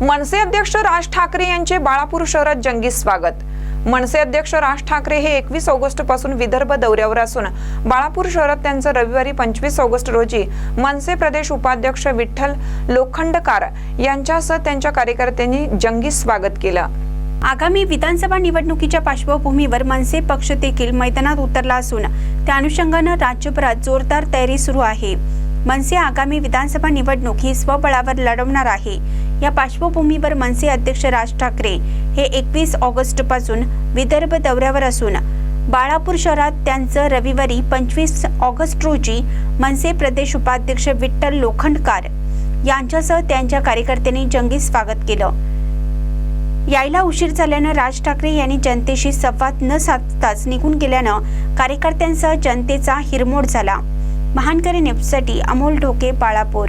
मनसे अध्यक्ष राज ठाकरे यांचे बाळापूर शहरात जंगी स्वागत. मनसे अध्यक्ष राज ठाकरे हे एकवीस ऑगस्टपासून विदर्भ दौऱ्यावर असून बाळापूर शहरात त्यांचं रविवारी पंचवीस ऑगस्ट रोजी मनसे प्रदेश उपाध्यक्ष विठ्ठल लोखंडकार यांच्यासह त्यांच्या कार्यकर्त्यांनी जंगी स्वागत केलं. आगामी विधानसभा निवडणुकीच्या पार्श्वभूमीवर मनसे पक्ष देखील मैदानात उतरला असून त्या अनुषंगानं राज्यभरात जोरदार तयारी सुरू आहे. मनसे आगामी विधानसभा निवडणूक ही स्वबळावर लढवणार आहे. या पार्श्वभूमीवर मनसे अध्यक्ष राज ठाकरे हे एकवीस ऑगस्टपासून विदर्भ दौऱ्यावर असून बाळापूर शहरात त्यांचं रविवारी पंचवीस ऑगस्ट रोजी मनसे प्रदेश उपाध्यक्ष विठ्ठल लोखंडकार यांच्यासह त्यांच्या कार्यकर्त्यांनी जंगी स्वागत केलं. यायला उशीर झाल्यानं राज ठाकरे यांनी जनतेशी संवाद न साधताच निघून गेल्यानं कार्यकर्त्यांसह जनतेचा हिरमोड झाला. महानकरी न्यूजसाठी अमोल ढोके बाळापूर.